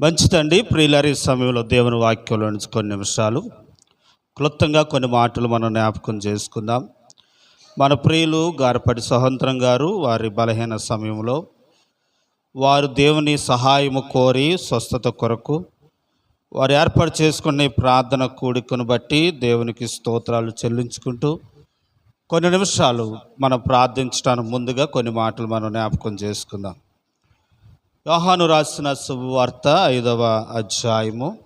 మంచిదండి ప్రియులరి సమయంలో దేవుని వాక్యంలో నుంచి కొన్ని నిమిషాలు క్లుప్తంగా కొన్ని మాటలు మనం జ్ఞాపకం చేసుకుందాం. మన ప్రియులు గారపడి సహంత్రం గారు వారి బలహీన సమయంలో వారు దేవుని సహాయము కోరి స్వస్థత కొరకు వారు ఏర్పాటు చేసుకునే ప్రార్థన కూడికను బట్టి దేవునికి స్తోత్రాలు చెల్లించుకుంటూ కొన్ని నిమిషాలు మనం ప్రార్థించడానికి ముందుగా కొన్ని మాటలు మనం జ్ఞాపకం చేసుకుందాం. యోహాను రాసిన శుభవార్త ఐదవ అధ్యాయము.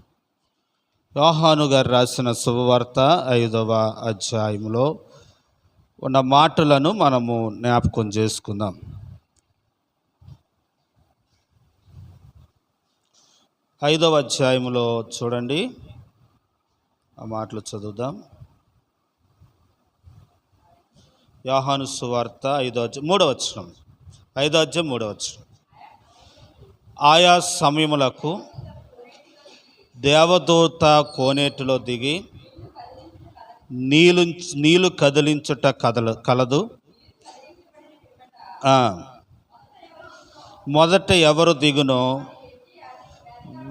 యోహాను గారు రాసిన శుభవార్త ఐదవ అధ్యాయములో ఉన్న మాటలను మనము జ్ఞాపకం చేసుకుందాం. ఐదవ అధ్యాయములో చూడండి. ఆ మాటలు చదువుదాం. యోహాను సువార్త ఐదో అధ్యాయం మూడవ వచనం. ఐదో అధ్యాయం మూడవచనం ఆయా సమయములకు దేవదూత కోనేటిలో దిగి నీళ్ళు నీళ్ళు కదిలించుట కదల కలదు. మొదట ఎవరు దిగునో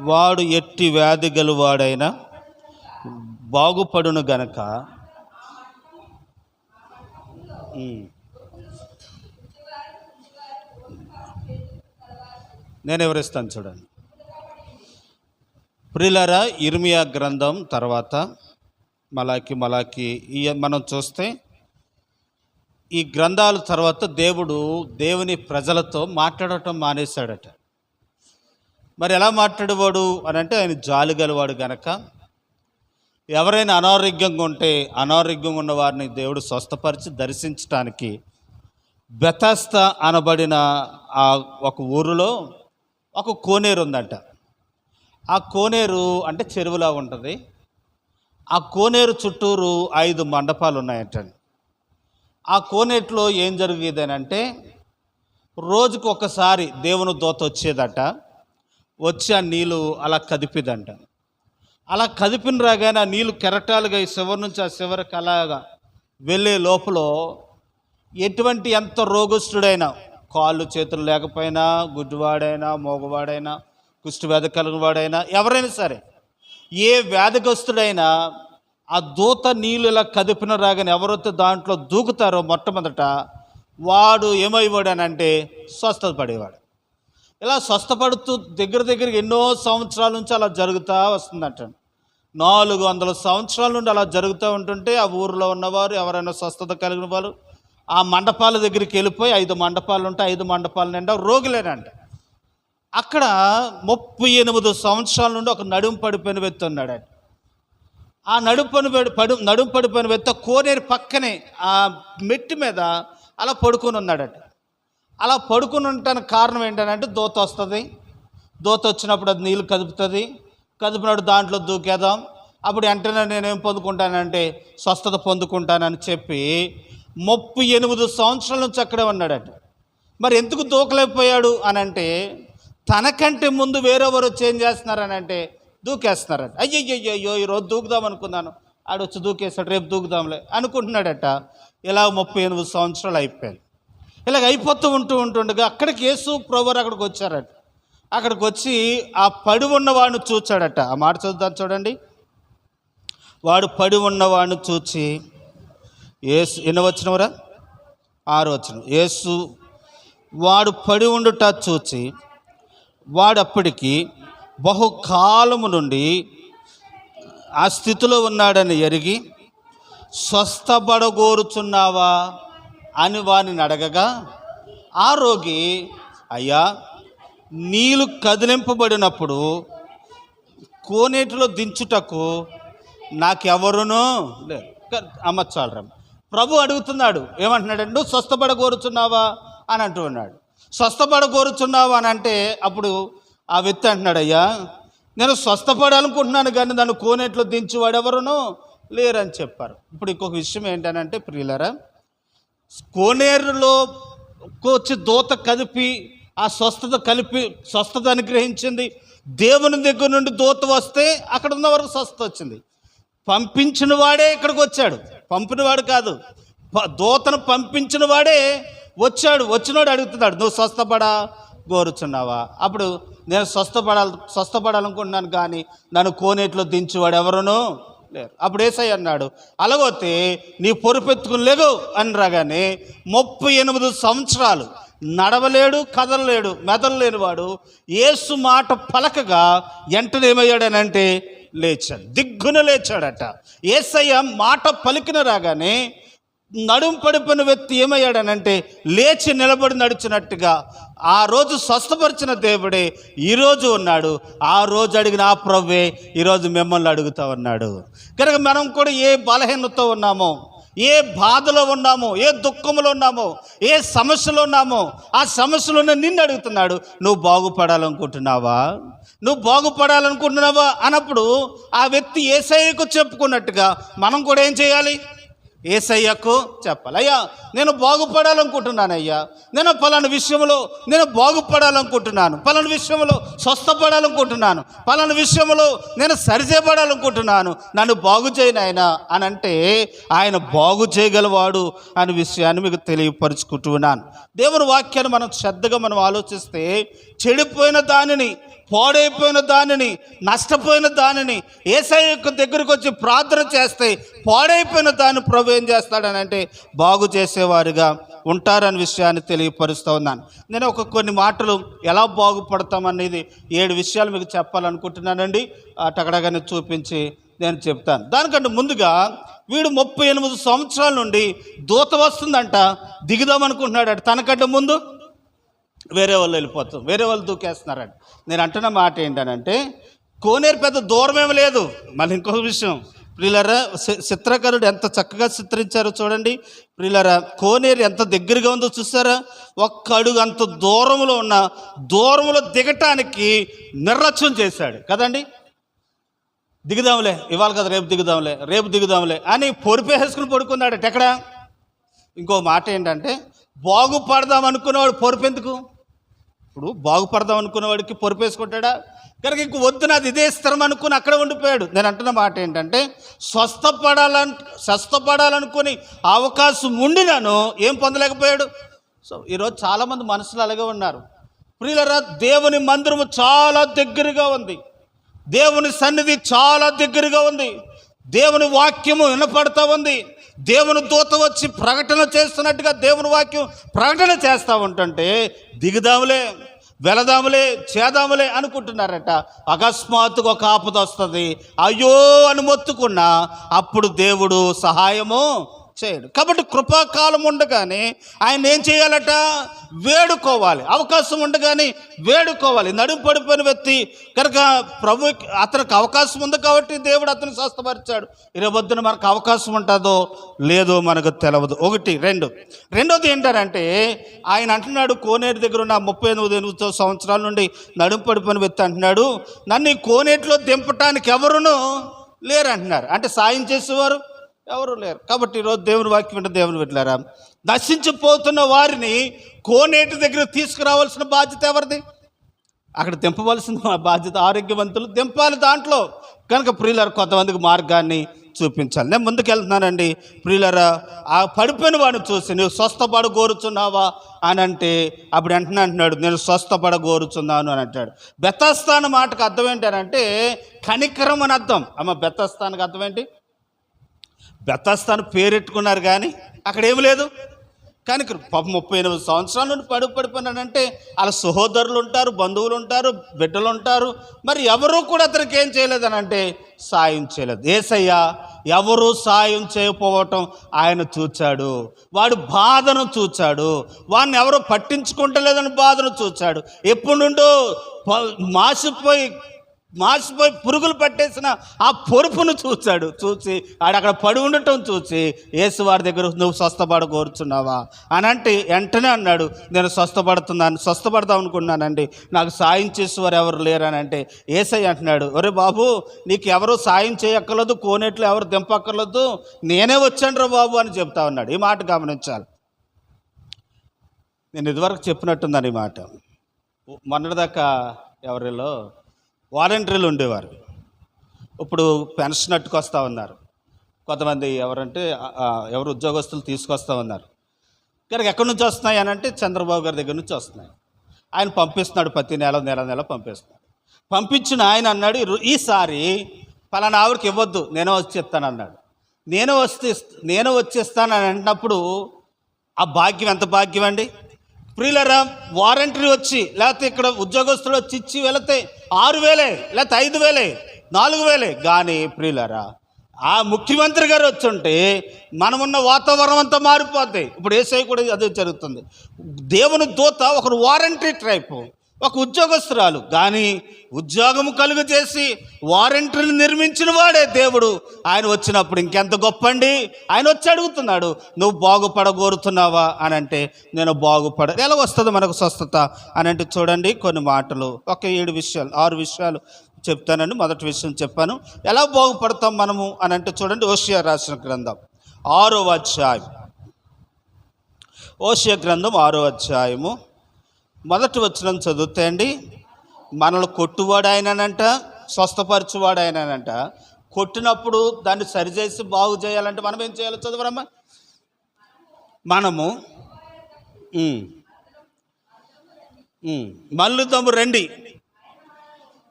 వాడు ఎట్టి వ్యాధి గలవాడైనా బాగుపడును గనక. నేను వివరిస్తాను చూడండి. ప్రిలరా ఇర్మియా గ్రంథం తర్వాత మలాకి మలాకి ఈ మనం చూస్తే ఈ గ్రంథాల తర్వాత దేవుడు దేవుని ప్రజలతో మాట్లాడటం మానేశాడట. మరి ఎలా మాట్లాడేవాడు అని అంటే ఆయన జాలి గలవాడు గనక. ఎవరైనా అనారోగ్యంగా ఉంటే అనారోగ్యం ఉన్న వారిని దేవుడు స్వస్థపరిచి దర్శించటానికి బెతస్త అనబడిన ఆ ఒక ఊరిలో ఒక కోనేరు ఉందంట. ఆ కోనేరు అంటే చెరువులా ఉంటుంది. ఆ కోనేరు చుట్టూరు ఐదు మండపాలు ఉన్నాయంటండి ఆ కోనేటిలో ఏం జరిగేదనంటే రోజుకు ఒకసారి దేవుని దోత వచ్చేదట. వచ్చి ఆ నీళ్ళు అలా కదిపిదంట. అలా కదిపిన రాగానే ఆ నీళ్ళు కెరటాలుగా ఈ శివరి నుంచి ఆ చివరికి అలాగా వెళ్ళే లోపల ఎటువంటి ఎంత రోగస్తుడైనా కాళ్ళు చేతులు లేకపోయినా గుడ్డివాడైనా మోగవాడైనా కుష్టి వ్యాధి కలిగిన వాడైనా ఎవరైనా సరే ఏ వ్యాధిగ్రస్తుడైనా ఆ దూత నీళ్ళు ఇలా కదిపిన రాగానే ఎవరైతే దాంట్లో దూకుతారో మొట్టమొదట వాడు ఏమైవాడనంటే స్వస్థత పడేవాడు ఇలా స్వస్థపడుతూ దగ్గర దగ్గర ఎన్నో సంవత్సరాల నుంచి అలా జరుగుతూ వస్తుందట నాలుగు వందల సంవత్సరాల నుండి అలా జరుగుతూ ఉంటుంటే ఆ ఊరిలో ఉన్నవారు ఎవరైనా స్వస్థత కలిగిన వాళ్ళు ఆ మండపాల దగ్గరికి వెళ్ళిపోయి ఐదు మండపాలు ఉంటే ఐదు మండపాల నిండా రోగులేనంట అక్కడ ముప్పై ఎనిమిది సంవత్సరాల నుండి ఒక నడుము పడిపోయిన వ్యక్తి ఉన్నాడట. ఆ నడుపని పడి నడుము పడిపోయిన వ్యక్తి కోనేరు పక్కనే ఆ మెట్టి మీద అలా పడుకొని ఉన్నాడట. అలా పడుకుని ఉండటానికి కారణం ఏంటంటే దోత వస్తుంది. దోత వచ్చినప్పుడు అది నీళ్ళు కదుపుతుంది. కదిపినప్పుడు దాంట్లో దూకేద్దాం. అప్పుడు వెంటనే నేనేం పొందుకుంటానంటే స్వస్థత పొందుకుంటానని చెప్పి ముప్పై ఎనిమిది సంవత్సరాల నుంచి అక్కడే ఉన్నాడట. మరి ఎందుకు దూకలేకపోయాడు అని అంటే తనకంటే ముందు వేరెవరు వచ్చి ఏం చేస్తున్నారని అంటే దూకేస్తున్నారట అయ్యయ్యో ఈరోజు దూకుదాం అనుకున్నాను. ఆడు వచ్చి దూకేస్తాడు రేపు దూకుదాంలే అనుకుంటున్నాడట. ఇలా ముప్పై ఎనిమిది సంవత్సరాలు అయిపోయాయి. ఇలాగ అయిపోతూ ఉంటూ ఉంటుండగా అక్కడికి యేసు ప్రభువారు అక్కడికి వచ్చారట. అక్కడికి వచ్చి ఆ పడి ఉన్నవాడిని చూచాడట. ఆ మాట చదువుతాను చూడండి. వాడు పడి ఉన్నవాడిని చూచి ఏసు ఎన్న వచ్చినవరా ఆరు వచ్చిన యేసు వాడు పడి ఉండుట చూచి వాడప్పటికి బహుకాలము నుండి ఆ స్థితిలో ఉన్నాడని ఎరిగి స్వస్థపడగోరుచున్నావా అని వారిని అడగగా ఆ రోగి అయ్యా నీళ్ళు కదిలింపబడినప్పుడు కోనేటిలో దించుటకు నాకెవరునూ లేదు అమ్మచ్చాలరా ప్రభు అడుగుతున్నాడు ఏమంటున్నాడు స్వస్థపడ కోరుచున్నావా అని అంటూ ఉన్నాడు. స్వస్థపడ కోరుచున్నావా అని అంటే అప్పుడు ఆ వ్యక్తి అంటున్నాడు అయ్యా నేను స్వస్థపడాలనుకుంటున్నాను కానీ దాన్ని కోనేట్లో దించి వాడెవరునూ లేరని చెప్పారు. ఇప్పుడు ఇంకొక విషయం ఏంటనంటే ప్రియులరా కోనేరులో వచ్చి దూత కలిపి ఆ స్వస్థత కలిపి స్వస్థత అనుగ్రహించింది. దేవుని దగ్గర నుండి దూత వస్తే అక్కడ ఉన్న వరకు స్వస్థత వచ్చింది. పంపించిన వాడే ఇక్కడికి వచ్చాడు. పంపినవాడు కాదు. ప- దూతను పంపించిన వాడే వచ్చాడు. వచ్చినవాడు అడుగుతున్నాడు నువ్వు స్వస్థపడా? కోరుచున్నావా అప్పుడు నేను స్వస్థపడాలి స్వస్థపడాలనుకుంటున్నాను కానీ నన్ను కోనేట్లో దించువాడు ఎవరును లేరు. అప్పుడు ఏసై అన్నాడు అలాగోతే నీ పొరుపెత్తుకుని లేవు అని రాగానే ముప్పై ఎనిమిది సంవత్సరాలు నడవలేడు కదలలేడు మెదలలేనివాడు ఏసు మాట పలకగా వెంటనే ఏమయ్యాడనంటే లేచాడు. దిగ్గున లేచాడట. ఏసయ్య మాట పలికిన రాగానే నడుం పడిపోయిన వ్యక్తి ఏమయ్యాడనంటే లేచి నిలబడి నడిచినట్టుగా ఆ రోజు స్వస్థపరిచిన దేవుడే ఈరోజు ఉన్నాడు. ఆ రోజు అడిగిన ఆ ప్రవ్వే ఈరోజు మిమ్మల్ని అడుగుతా ఉన్నాడు కనుక మనం కూడా ఏ బలహీనతో ఉన్నామో ఏ బాధలో ఉన్నామో ఏ దుఃఖంలో ఉన్నామో ఏ సమస్యలో ఉన్నామో ఆ సమస్యలోనే నిన్ను అడుగుతున్నాడు. నువ్వు బాగుపడాలనుకుంటున్నావా? నువ్వు బాగుపడాలనుకుంటున్నావా? అన్నప్పుడు ఆ వ్యక్తి ఏసఐకు చెప్పుకున్నట్టుగా మనం కూడా ఏం చేయాలి? ఏసయ్యకు చెప్పాలి అయ్యా నేను బాగుపడాలనుకుంటున్నాను అయ్యా నేను పలానా విషయంలో నేను బాగుపడాలనుకుంటున్నాను. పలానా విషయంలో స్వస్థపడాలనుకుంటున్నాను. పలానా విషయంలో నేను సరిచేయబడాలనుకుంటున్నాను. నన్ను బాగు చేయను ఆయన అని అంటే ఆయన బాగు చేయగలవాడు అనే విషయాన్ని మీకు తెలియపరుచుకుంటున్నాను దేవుని వాక్యాన్ని మనం శ్రద్ధగా మనం ఆలోచిస్తే చెడిపోయిన దానిని పాడైపోయిన దానిని నష్టపోయిన దానిని ఏసఐ యొక్క దగ్గరకు వచ్చి ప్రార్థన చేస్తే పాడైపోయిన దాన్ని ప్రభు ఏం చేస్తాడని అంటే బాగు చేసేవారుగా ఉంటారని విషయాన్ని తెలియపరుస్తూ ఉన్నాను. నేను ఒక కొన్ని మాటలు ఎలా బాగుపడతామనేది ఏడు విషయాలు మీకు చెప్పాలనుకుంటున్నానండి. అటగడగానే చూపించి నేను చెప్తాను. దానికంటే ముందుగా వీడు ముప్పై ఎనిమిది సంవత్సరాల నుండి దూత వస్తుందంట దిగుదామనుకుంటున్నాడు తనకంటే ముందు వేరే వాళ్ళు వెళ్ళిపోతాం వేరే వాళ్ళు దూకేస్తున్నారండి. నేను అంటున్న మాట ఏంటనంటే కోనేరు పెద్ద దూరం ఏమి లేదు. మళ్ళీ ఇంకొక విషయం. ప్రియులరా చి- చిత్రకారుడు ఎంత చక్కగా చిత్రించారో చూడండి. ప్రియులరా కోనేరు ఎంత దగ్గరగా ఉందో చూసారా? ఒక్క అడుగు అంత దూరంలో ఉన్న దూరంలో దిగటానికి నిర్లక్ష్యం చేశాడు. కదండి? దిగుదాంలే ఇవాళ కదా రేపు దిగుదాంలే రేపు దిగుదాంలే అని పొరిపేసుకుని పడుకున్నాడు ఎక్కడ? ఇంకో మాట ఏంటంటే బాగుపడదాం అనుకున్నవాడు పొరుపెందుకు? ఇప్పుడు బాగుపడదాం అనుకున్నవాడికి పొరుపేసుకుంటాడా? కనుక ఇంక వద్దు నాది ఇదే స్థిరం అనుకుని అక్కడ ఉండిపోయాడు. నేను అంటున్న మాట ఏంటంటే స్వస్థపడాలను స్వస్థపడాలనుకుని అవకాశం ఉండినాను ఏం పొందలేకపోయాడు? సో ఈరోజు చాలామంది మనసులు అలాగే ఉన్నారు. ప్రియులరా దేవుని మందిరము చాలా దగ్గరగా ఉంది. దేవుని సన్నిధి చాలా దగ్గరగా ఉంది. దేవుని వాక్యము వినపడతా ఉంది. దేవుని దూత వచ్చి ప్రకటన చేస్తున్నట్టుగా దేవుని వాక్యం ప్రకటన చేస్తూ ఉంటుంటే దిగుదాములే వెళదాములే చేదాములే అనుకుంటున్నారట. అకస్మాత్తుగా ఒక ఆపద వస్తుంది. అయ్యో అని మొత్తుకున్నా అప్పుడు దేవుడు సహాయము చేయడు. కాబట్టి కృపాకాలం ఉండగానే ఆయన ఏం చేయాలట? వేడుకోవాలి. అవకాశం ఉండగానే వేడుకోవాలి. నడుము పడిపోయిన వ్యక్తి కనుక ప్రభు అతనికి అవకాశం ఉంది కాబట్టి దేవుడు అతను స్వస్థపరిచాడు. ఇరవద్దున మనకు అవకాశం ఉంటుందో లేదో మనకు తెలవదు. ఒకటి రెండు. రెండోది ఏంటంటే ఆయన అంటున్నాడు కోనేరు దగ్గర ఉన్న ముప్పై ఎనిమిది ఎనిమిది సంవత్సరాల నుండి నడుము పడిపోయిన వ్యక్తి అంటున్నాడు నన్ను కోనేటిలో దింపటానికి ఎవరును లేరు అంటున్నారు అంటే సాయం చేసేవారు ఎవరు లేరు. కాబట్టి ఈరోజు దేవుని వాక్యం వింటే దేవుని పెట్టారా నశించిపోతున్న వారిని కోనేటి దగ్గర తీసుకురావాల్సిన బాధ్యత ఎవరిది? అక్కడ దింపవలసిన బాధ్యత ఆరోగ్యవంతులు దింపాలి దాంట్లో. కనుక ప్రియులర్ కొంతమందికి మార్గాన్ని చూపించాలి. నేను ముందుకు వెళ్తున్నానండి. ప్రియులరా ఆ పడిపోయిన వాడిని చూసి నువ్వు స్వస్థపడ కోరుచున్నావా అని అంటే అప్పుడు వెంటనే అంటున్నాడు నేను స్వస్థపడ కోరుచున్నాను అని అంటాడు. బెత్తస్థాన మాటకు అర్థం ఏంటి అని కనికరం అని అర్థం. అమ్మ బెత్తస్థానికి అర్థం ఏంటి? బెత్తస్తాను పేరెట్టుకున్నారు కానీ అక్కడ ఏమి లేదు. కానీ ఇక్కడ పాప ముప్పై ఎనిమిది సంవత్సరాల నుండి పడు పడిపోయినాడంటే వాళ్ళ సహోదరులు ఉంటారు బంధువులు ఉంటారు బిడ్డలు ఉంటారు. మరి ఎవరూ కూడా అతనికి ఏం చేయలేదని అంటే సాయం చేయలేదు. ఏసయ్యా ఎవరు సాయం చేయకపోవటం ఆయన చూచాడు. వాడు బాధను చూచాడు. వాడిని ఎవరు పట్టించుకుంటలేదని బాధను చూచాడు. ఎప్పుడు నుండో మాసిపోయి మాసిపోయి పురుగులు పట్టేసిన ఆ పొరుపును చూచాడు. చూసి ఆడ అక్కడ పడి ఉండటం చూసి యేసు వారి దగ్గర నువ్వు స్వస్థపడ కోరుచున్నావా? అని అంటే వెంటనే అన్నాడు నేను స్వస్థపడుతున్నాను స్వస్థపడదాం అనుకున్నానండి నాకు సాయం చేసేవారు ఎవరు లేరని అంటే ఏసై అంటున్నాడు ఒరే బాబు నీకు ఎవరు సాయం చేయక్కర్లేదు కోనేట్లు ఎవరు దింపక్కర్లేదు నేనే వచ్చాను రా బాబు అని చెప్తా ఉన్నాడు. ఈ మాట గమనించాలి. నేను ఇదివరకు చెప్పినట్టుందని ఈ మాట. మొన్నటిదాకా ఎవరిలో వాలంటీర్లు ఉండేవారు. ఇప్పుడు పెన్షన్ అట్టుకొస్తా ఉన్నారు. కొంతమంది ఎవరంటే ఎవరు ఉద్యోగస్తులు తీసుకొస్తా ఉన్నారు. కనుక ఎక్కడి నుంచి వస్తున్నాయి అని అంటే చంద్రబాబు గారి దగ్గర నుంచి వస్తున్నాయి. ఆయన పంపిస్తున్నాడు ప్రతి నెల నెల నెల పంపిస్తున్నాడు. పంపించిన ఆయన అన్నాడు ఈసారి పలానా ఆవిడకి ఇవ్వద్దు నేనే వచ్చి చెప్తాను అన్నాడు. నేను వస్తే నేను వచ్చేస్తాను అని అన్నప్పుడు ఆ భాగ్యం ఎంత భాగ్యం అండి? ప్రియులరా వారంటరీ వచ్చి లేకపోతే ఇక్కడ ఉద్యోగస్తులు వచ్చి ఇచ్చి వెళితే ఆరు వేలే లేకపోతే ఐదు వేలే నాలుగు వేలే. కానీ ప్రియులరా ఆ ముఖ్యమంత్రి గారు వచ్చుంటే మనమున్న వాతావరణం అంతా మారిపోతాయి ఇప్పుడు ఏసై కూడా అదే జరుగుతుంది. దేవుని దూత ఒకరు వారంటరీ ట్రైప్ ఒక ఉద్యోగస్తురాలు. కానీ ఉద్యోగము కలుగు చేసి వారంటీని నిర్మించిన వాడే దేవుడు. ఆయన వచ్చినప్పుడు ఇంకెంత గొప్ప అండి ఆయన వచ్చి అడుగుతున్నాడు నువ్వు బాగుపడగోరుతున్నావా? అని అంటే నేను బాగుపడ ఎలా వస్తుంది మనకు స్వస్థత? అని అంటే చూడండి కొన్ని మాటలు ఒక ఏడు విషయాలు ఆరు విషయాలు చెప్తానండి. మొదటి విషయం చెప్పాను. ఎలా బాగుపడతాం మనము? అని అంటే చూడండి ఓషియా రాసిన గ్రంథం ఆరో అధ్యాయం. ఓషియా గ్రంథం ఆరో అధ్యాయము. మొదటి వచ్చిన చదివితే అండి మనల్ని కొట్టువాడు ఆయననంట స్వస్థపరచువాడు ఆయననంట కొట్టినప్పుడు దాన్ని సరిచేసి బాగు చేయాలంటే మనం ఏం చేయాలో చదవరమ్మా. మనము మల్లుతము రండి.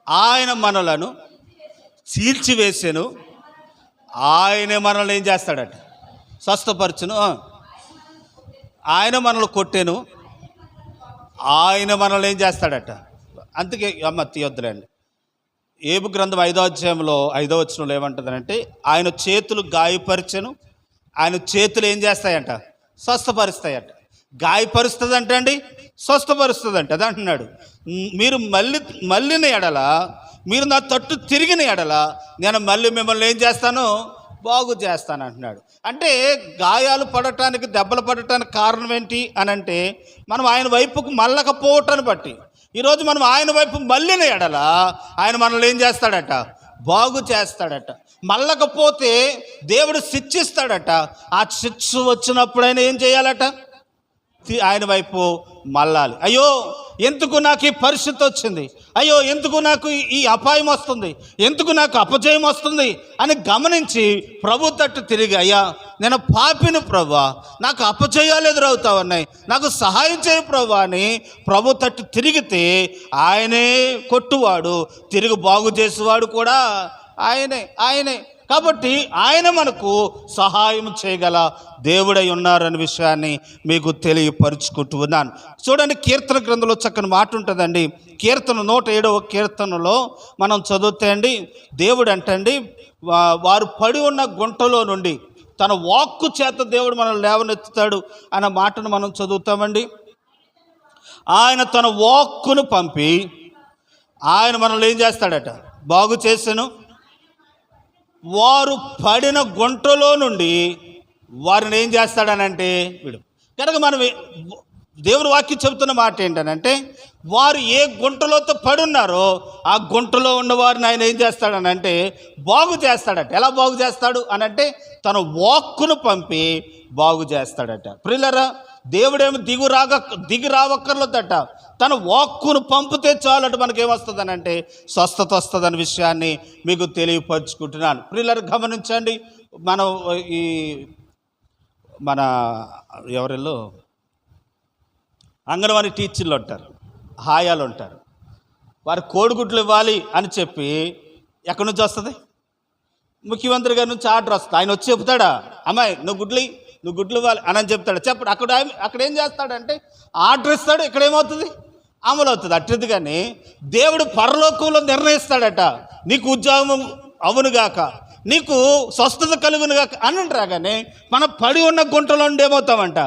ఆయన మనలను చీల్చివేసాను. ఆయనే మనల్ని ఏం చేస్తాడట? స్వస్థపరచును ఆయన మనల్ని కొట్టాను. ఆయన మనల్ని ఏం చేస్తాడట? అందుకే అమ్మ తీయొద్దులేండి ఏబు గ్రంథం ఐదో అధ్యాయంలో ఐదో వచ్చినలో ఏమంటుందంటే ఆయన చేతులు గాయపరచను ఆయన చేతులు ఏం చేస్తాయంట? స్వస్థపరుస్తాయట. అంటే అండి? స్వస్థపరుస్తుందంట. అది అంటున్నాడు. మీరు మళ్ళీ మళ్ళీని ఎడల మీరు నా తట్టు తిరిగిన ఎడల నేను మళ్ళీ మిమ్మల్ని ఏం చేస్తాను? బాగు చేస్తాను అంటున్నాడు అంటే గాయాలు పడటానికి దెబ్బలు పడటానికి కారణం ఏంటి అని అంటే మనం ఆయన వైపుకు మళ్ళకపోవటాన్ని బట్టి. ఈరోజు మనం ఆయన వైపు మళ్ళిన ఎడల ఆయన మనల్ని ఏం చేస్తాడట? బాగు చేస్తాడట. మళ్ళకపోతే దేవుడు శిక్షిస్తాడట. ఆ శిక్ష వచ్చినప్పుడు ఆయన ఏం చేయాలట? ఆయన వైపు మళ్ళాలి. అయ్యో ఎందుకు నాకు ఈ పరిస్థితి వచ్చింది? అయ్యో ఎందుకు నాకు ఈ- అపాయం వస్తుంది? ఎందుకు నాకు అపజయం వస్తుంది? అని గమనించి ప్రభు తట్టు తిరిగి అయ్యా నేను పాపిని ప్రభా నాకు అపజయాలు ఎదురవుతా ఉన్నాయి. నాకు సహాయం చేయ ప్రభా అని ప్రభు తట్టు తిరిగితే ఆయనే కొట్టువాడు. తిరిగి బాగు చేసేవాడు కూడా ఆయనే ఆయనే. కాబట్టి ఆయన మనకు సహాయం చేయగల దేవుడై ఉన్నారనే విషయాన్ని మీకు తెలియపరుచుకుంటూ ఉన్నాను చూడండి కీర్తన గ్రంథంలో చక్కని మాట ఉంటుందండి. కీర్తన నూట ఏడవ కీర్తనలో మనం చదివితే అండి దేవుడు అంటండి వారు పడి ఉన్న గుంటలో నుండి తన వాక్కు చేత దేవుడు మనల్ని లేవనెత్తుతాడు అన్న మాటను మనం చదువుతామండి. ఆయన తన వాక్కును పంపి ఆయన మనల్ని ఏం చేస్తాడట? బాగు చేసాను వారు పడిన గుంటలో నుండి వారిని ఏం చేస్తాడనంటే వీడు. కనుక మనం ఏ- దేవుని వాక్యం చెబుతున్న మాట ఏంటనంటే వారు ఏ గుంటలోతో పడున్నారో ఆ గుంటలో ఉన్నవారిని ఆయన ఏం చేస్తాడనంటే బాగు చేస్తాడట. ఎలా బాగు చేస్తాడు అనంటే తన వాక్కును పంపి బాగు చేస్తాడట. ప్రిల్లరా దేవుడేమో దిగు రాగ దిగి రావక్కర్లేదట. తన వాక్కును పంపితే చాలట మనకేమొస్తుందనంటే స్వస్థత వస్తుందన్న విషయాన్ని మీకు తెలియపరుచుకుంటున్నాను. ప్రిల్లర్ గమనించండి మనం ఈ మన ఎవరిలో అంగన్వాడీ టీచర్లు ఉంటారు హాయాలు ఉంటారు. వారు కోడిగుడ్లు ఇవ్వాలి అని చెప్పి ఎక్కడి నుంచి వస్తుంది? ముఖ్యమంత్రి గారి నుంచి ఆర్డర్ వస్తుంది. ఆయన వచ్చి చెప్తాడా అమ్మాయి నువ్వు గుడ్లు నువ్వు గుడ్లు ఇవ్వాలి అని చెప్తాడు. చెప్పడు. అక్కడ అక్కడ ఏం చేస్తాడంటే ఆర్డర్ ఇస్తాడు. ఇక్కడ ఏమవుతుంది అమలు అవుతుంది అట్టిది కానీ దేవుడు పరలోకంలో నిర్ణయిస్తాడట. నీకు ఉద్యోగం అవునుగాక నీకు స్వస్థత కలుగునుగాక అని రాగానే మనం పడి ఉన్న గుంటలో ఉండి ఏమవుతామంట?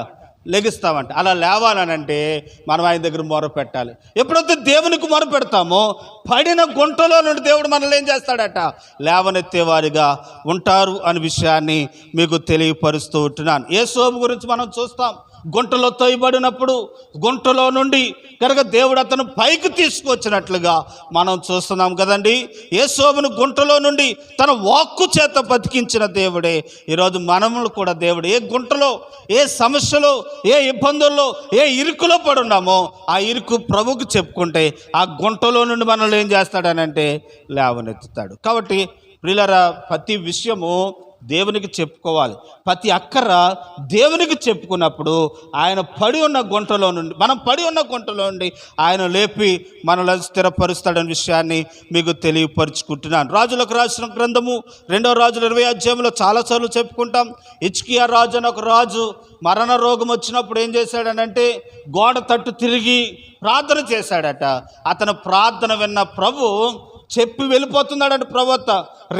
లెగిస్తామంట. అలా లేవాలనంటే మనం ఆయన దగ్గర మొర పెట్టాలి. ఎప్పుడైతే దేవునికి మొర పెడతామో పడిన గుంటలో నుండి దేవుడు మనల్ని ఏం చేస్తాడట? లేవనెత్తేవారిగా ఉంటారు అనే విషయాన్ని మీకు తెలియపరుస్తూ ఉంటున్నాను. ఏ సోము గురించి మనం చూస్తాం. గుంటలో తోయబడినప్పుడు గుంటలో నుండి కనుక దేవుడు అతను పైకి తీసుకొచ్చినట్లుగా మనం చూస్తున్నాం కదండి. ఏ శోభను గుంటలో నుండి తన వాక్కు చేత బతికించిన దేవుడే. ఈరోజు మనములు కూడా దేవుడు ఏ గుంటలో ఏ సమస్యలో ఏ ఇబ్బందుల్లో ఏ ఇరుకులో పడున్నామో ఆ ఇరుకు ప్రభుకు చెప్పుకుంటే ఆ గుంటలో నుండి మనల్ని ఏం చేస్తాడనంటే లేవనెత్తుతాడు. కాబట్టి ప్రియులరా ప్రతి విషయము దేవునికి చెప్పుకోవాలి. ప్రతి అక్కర దేవునికి చెప్పుకున్నప్పుడు ఆయన పడి ఉన్న గుంటలో నుండి మనం పడి ఉన్న గుంటలో నుండి ఆయన లేపి మనల్ని స్థిరపరుస్తాడనే విషయాన్ని మీకు తెలియపరుచుకుంటున్నాను. రాజులకు రాసిన గ్రంథము రెండవ రాజుల ఇరవై అధ్యాయంలో చాలాసార్లు చెప్పుకుంటాం. ఇచ్కియా రాజు అని ఒక రాజు మరణ రోగం వచ్చినప్పుడు ఏం చేశాడనంటే గోడ తట్టు తిరిగి ప్రార్థన చేశాడట. అతను ప్రార్థన విన్న ప్రభు చెప్పి వెళ్ళిపోతున్నాడంట ప్రవక్త.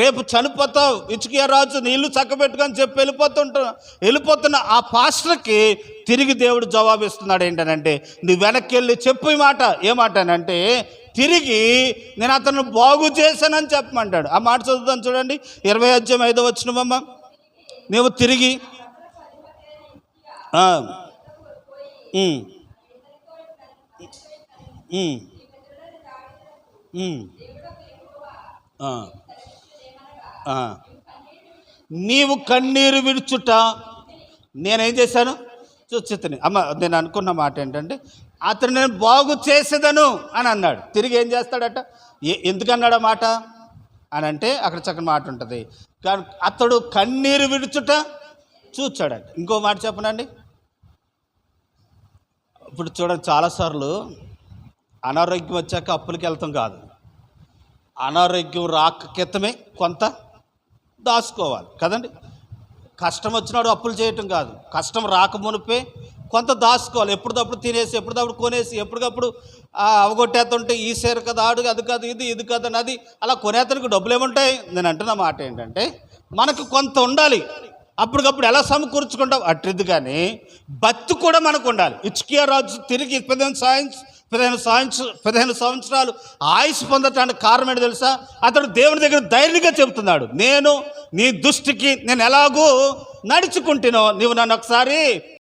రేపు చనిపోతావు ఇచ్కియా రాజు నీళ్ళు చక్కబెట్టుకొని చెప్పి వెళ్ళిపోతుంటా వెళ్ళిపోతున్న ఆ పాస్టర్కి తిరిగి దేవుడు జవాబిస్తున్నాడు ఏంటనంటే నువ్వు వెనక్కి వెళ్ళి చెప్పు ఈ మాట. ఏ తిరిగి నేను అతను బాగు చేశానని చెప్పమంటాడు. ఆ మాట చదువుతాను చూడండి. ఇరవై అధ్యాయం ఐదో వచ్చినవమ్మ నీవు తిరిగి Mm. నీవు కన్నీరు విడుచుట నేనేం చేశాను? చూచితని అమ్మ నేను అనుకున్న మాట ఏంటంటే అతను నేను బాగు చేసేదను అని అన్నాడు. తిరిగి ఏం చేస్తాడట? ఏ ఎందుకన్నాడు ఆ మాట? అని అంటే అక్కడ చక్కని మాట ఉంటుంది. కానీ అతడు కన్నీరు విడుచుట చూచాడట. ఇంకో మాట చెప్పనండి. ఇప్పుడు చూడండి చాలాసార్లు అనారోగ్యం వచ్చాక అప్పులకి వెళ్తాం కాదు. అనారోగ్యం రాక క్రితమే కొంత దాచుకోవాలి. కదండి? కష్టం వచ్చినాడు అప్పులు చేయటం కాదు. కష్టం రాక మునిపే కొంత దాచుకోవాలి. ఎప్పటికప్పుడు తినేసి ఎప్పటికప్పుడు కొనేసి ఎప్పటికప్పుడు అవగొట్టేస్తుంటే ఈ సేర కదా ఆడు అది కాదు ఇది ఇది కాదు అని అది అలా కొనేతనికి డబ్బులు ఏముంటాయి? నేను అంటున్న మాట ఏంటంటే మనకు కొంత ఉండాలి. అప్పటికప్పుడు ఎలా సమకూర్చుకుంటాం? అట్టిది కానీ భక్తి కూడా మనకు ఉండాలి. ఇచ్కియా రాజు తిరిగి పదిహేను సాయం పదిహేను సంవత్సర పదిహేను సంవత్సరాలు ఆయుష్ పొందటానికి కారణం ఏంటి తెలుసా? అతడు దేవుని దగ్గర ధైర్యంగా చెబుతున్నాడు. నేను నీ దృష్టికి నేను ఎలాగూ నడుచుకుంటున్నావు నీవు నన్ను ఒకసారి